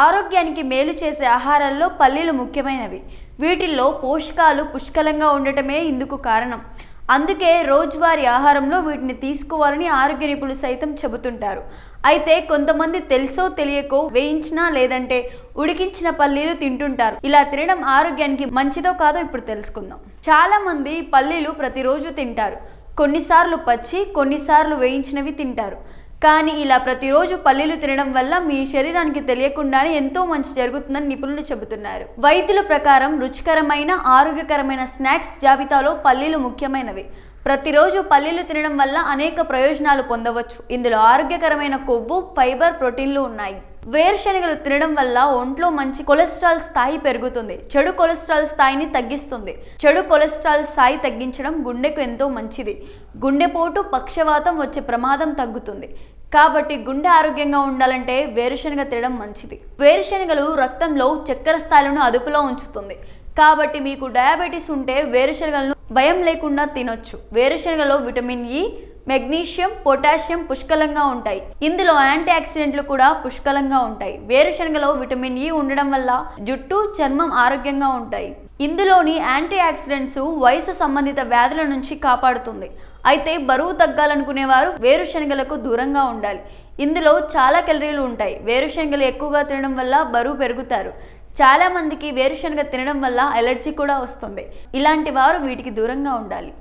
ఆరోగ్యానికి మేలు చేసే ఆహారాల్లో పల్లీలు ముఖ్యమైనవి. వీటిల్లో పోషకాలు పుష్కలంగా ఉండటమే ఇందుకు కారణం. అందుకే రోజువారీ ఆహారంలో వీటిని తీసుకోవాలని ఆరోగ్య నిపుణులు సైతం చెబుతుంటారు. అయితే కొంతమంది తెలుసో తెలియకో వేయించినా లేదంటే ఉడికించిన పల్లీలు తింటుంటారు. ఇలా తినడం ఆరోగ్యానికి మంచిదో కాదో ఇప్పుడు తెలుసుకుందాం. చాలా మంది పల్లీలు ప్రతిరోజు తింటారు. కొన్నిసార్లు పచ్చి కొన్నిసార్లు వేయించినవి తింటారు. కానీ ఇలా ప్రతిరోజు పల్లీలు తినడం వల్ల మీ శరీరానికి తెలియకుండానే ఎంతో మంచి జరుగుతుందని నిపుణులు చెబుతున్నారు. వైద్యుల ప్రకారం రుచికరమైన ఆరోగ్యకరమైన స్నాక్స్ జాబితాలో పల్లీలు ముఖ్యమైనవి. ప్రతిరోజు పల్లీలు తినడం వల్ల అనేక ప్రయోజనాలు పొందవచ్చు. ఇందులో ఆరోగ్యకరమైన కొవ్వు ఫైబర్ ప్రోటీన్లు ఉన్నాయి. వేరుశనగలు తినడం వల్ల ఒంట్లో మంచి కొలెస్ట్రాల్ స్థాయి పెరుగుతుంది. చెడు కొలెస్ట్రాల్ స్థాయిని తగ్గిస్తుంది. చెడు కొలెస్ట్రాల్ స్థాయి తగ్గించడం గుండెకు ఎంతో మంచిది. గుండెపోటు పక్షవాతం వచ్చే ప్రమాదం తగ్గుతుంది. కాబట్టి గుండె ఆరోగ్యంగా ఉండాలంటే వేరుశనగ తినడం మంచిది. వేరుశనగలు రక్తంలో చక్కెర స్థాయిలను అదుపులో ఉంచుతుంది. కాబట్టి మీకు డయాబెటీస్ ఉంటే వేరుశనగలను భయం లేకుండా తినొచ్చు. వేరుశనగలో విటమిన్ ఇ మెగ్నీషియం పొటాషియం పుష్కలంగా ఉంటాయి. ఇందులో యాంటీ ఆక్సిడెంట్లు కూడా పుష్కలంగా ఉంటాయి. వేరుశనగలో విటమిన్ ఇ ఉండడం వల్ల జుట్టు చర్మం ఆరోగ్యంగా ఉంటాయి. ఇందులోని యాంటీ ఆక్సిడెంట్స్ వయసు సంబంధిత వ్యాధుల నుంచి కాపాడుతుంది. అయితే బరువు తగ్గాలనుకునేవారు వేరుశనగలకు దూరంగా ఉండాలి. ఇందులో చాలా కెలరీలు ఉంటాయి. వేరుశనగలు ఎక్కువగా తినడం వల్ల బరువు పెరుగుతారు. చాలా మందికి వేరుశనగ తినడం వల్ల ఎలర్జీ కూడా వస్తుంది. ఇలాంటి వారు వీటికి దూరంగా ఉండాలి.